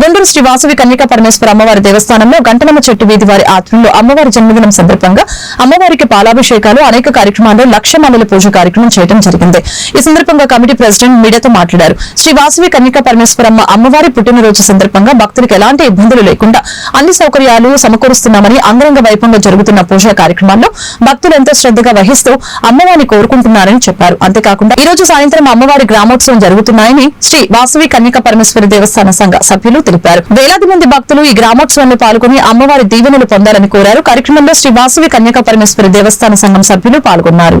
గుంటూరు శ్రీ వాసవి కన్యకా పరమేశ్వర అమ్మవారి దేవస్థానంలో గంటనమ్మ చెట్టు వీధి వారి ఆధ్వర్యంలో అమ్మవారి జన్మదినం సందర్భంగా అమ్మవారికి పాలాభిషేకాలు అనేక కార్యక్రమాల్లో లక్ష మాలల పూజ కార్యక్రమం చేయడం జరిగింది. ఈ సందర్భంగా కమిటీ ప్రెసిడెంట్ మీడియాతో మాట్లాడారు. శ్రీ వాసవి కన్యకా పరమేశ్వరమ్మ అమ్మవారి పుట్టినరోజు సందర్భంగా భక్తులకు ఎలాంటి ఇబ్బందులు లేకుండా అన్ని సౌకర్యాలు సమకూరుస్తున్నామని అంగరంగ వైభవంగా జరుగుతున్న పూజా కార్యక్రమాల్లో భక్తులు ఎంతో శ్రద్దగా వహిస్తూ అమ్మవారిని కోరుకుంటున్నారని చెప్పారు. అంతేకాకుండా ఈ రోజు సాయంత్రం అమ్మవారి గ్రామోత్సవం జరుగుతున్నాయని శ్రీ వాసవి కన్యకా పరమేశ్వరి దేవస్థాన సంఘ సభ్యులు తెలిపారు. వేలాది మంది భక్తులు ఈ గ్రామోత్సవంలో పాల్గొని అమ్మవారి దీవెనలు పొందాలని కోరారు. కార్యక్రమంలో శ్రీ వాసవి కన్యకా పరమేశ్వరి దేవస్థాన సంఘం సభ్యులు పాల్గొన్నారు.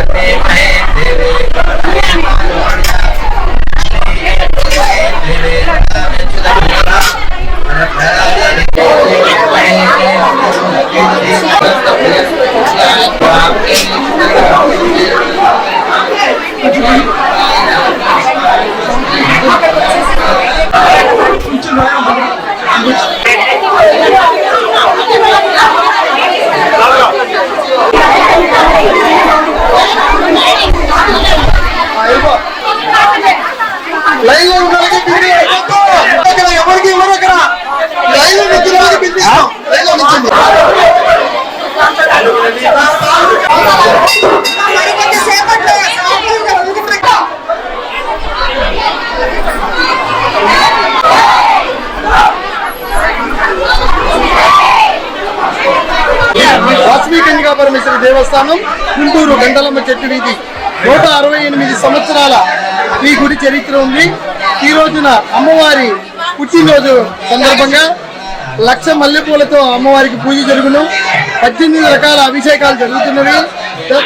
Thank you. పరమేశ్వరి దేవస్థానం గుంటూరు గంటలమ్మ చెట్టు వీధి. నూట అరవై ఎనిమిది సంవత్సరాల ఈ గుడి చరిత్ర ఉంది. ఈ రోజున అమ్మవారి పుట్టినరోజు సందర్భంగా లక్ష మల్లెపూలతో అమ్మవారికి పూజ జరుగును. పద్దెనిమిది రకాల అభిషేకాలు జరుగుతున్నవి.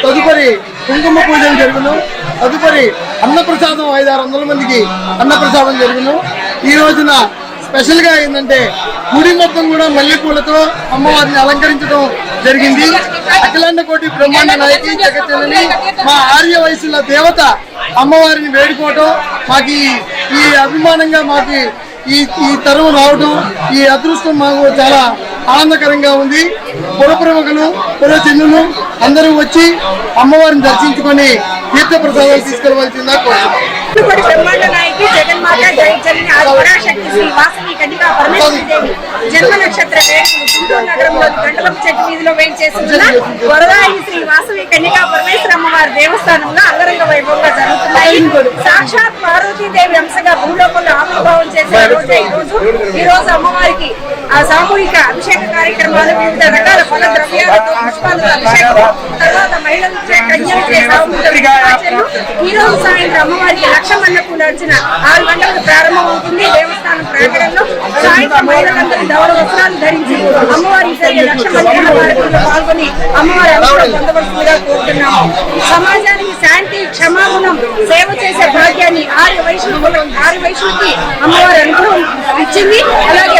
తదుపరి కుంకుమ పూజలు జరుగును. తదుపరి అన్నప్రసాదం ఐదు ఆరు వందల మందికి అన్నప్రసాదం జరుగును. ఈ రోజున స్పెషల్గా ఏంటంటే గుడి మొత్తం కూడా మల్లెపూలతో అమ్మవారిని అలంకరించడం జరిగింది. అఖిలాండ కోటి బ్రహ్మాండ నాయకి జగత్జనని మా ఆర్య వయసుల దేవత అమ్మవారిని వేడుకోవటం మాకు ఈ- అభిమానంగా మాకు ఈ ఈ తరం రావటం ఈ అదృష్టం మాకు చాలా ఆనందకరంగా ఉంది. పురప్రముఖులు పురచంద్రులు అందరూ వచ్చి అమ్మవారిని దర్శించుకొని తీర్థ ప్రసాదాలు తీసుకెళ్ళవలసిందా కోరుతున్నాం ఇప్పుడు జగన్ మాత జగన్మాత జై శ్రీ వాసవి కన్నికా పరమేశ్వరి దేవి. జన్మ నక్షత్ర వేడుకలు గుంటూరు నగరంలోని గంటలపు చెట్టు వీధిలో వేయించేస్తున్న వరదాయి శ్రీ వాసవి కన్నికా పరమేశ్వర అమ్మవారి దేవస్థానంలో అంగరంగ వైభవంగా జరుగుతున్నాయి. సాక్షాత్ పార్వతీదేవి అంశగా భూలోకంలో ఆవిర్భావం చేసే రోజే ఈ రోజు. ఈ రోజు అమ్మవారికి ఆ సామూహిక అభిషేక కార్యక్రమాలు వివిధ రకాల ఫల ద్రవ్యాలతో అభిషేకం. తర్వాత మహిళలు కన్యలు. ఈ రోజు సాయంత్రం అమ్మవారికి లక్ష మండపు నడిచిన ఆరు గంటలకు ప్రారంభమవుతుంది దేవస్థానం ప్రాంగణంలో సాయంత్రం మహిళలందరూ ధవల వస్త్రాలు ధరించి అమ్మవారి జరిగే లక్ష మండల కార్యక్రమంలో పాల్గొని అమ్మవారి అనుగ్రహం పొందవలసిందిగా కోరుతున్నాము. సమాజానికి శాంతి క్షమాగుణం సేవ చేసే భాగ్యాన్ని ఆర్య వైష్ణవులు ఆర్య వైష్ణవుకి అమ్మవారి అనుగ్రహం ఇచ్చింది. అలాగే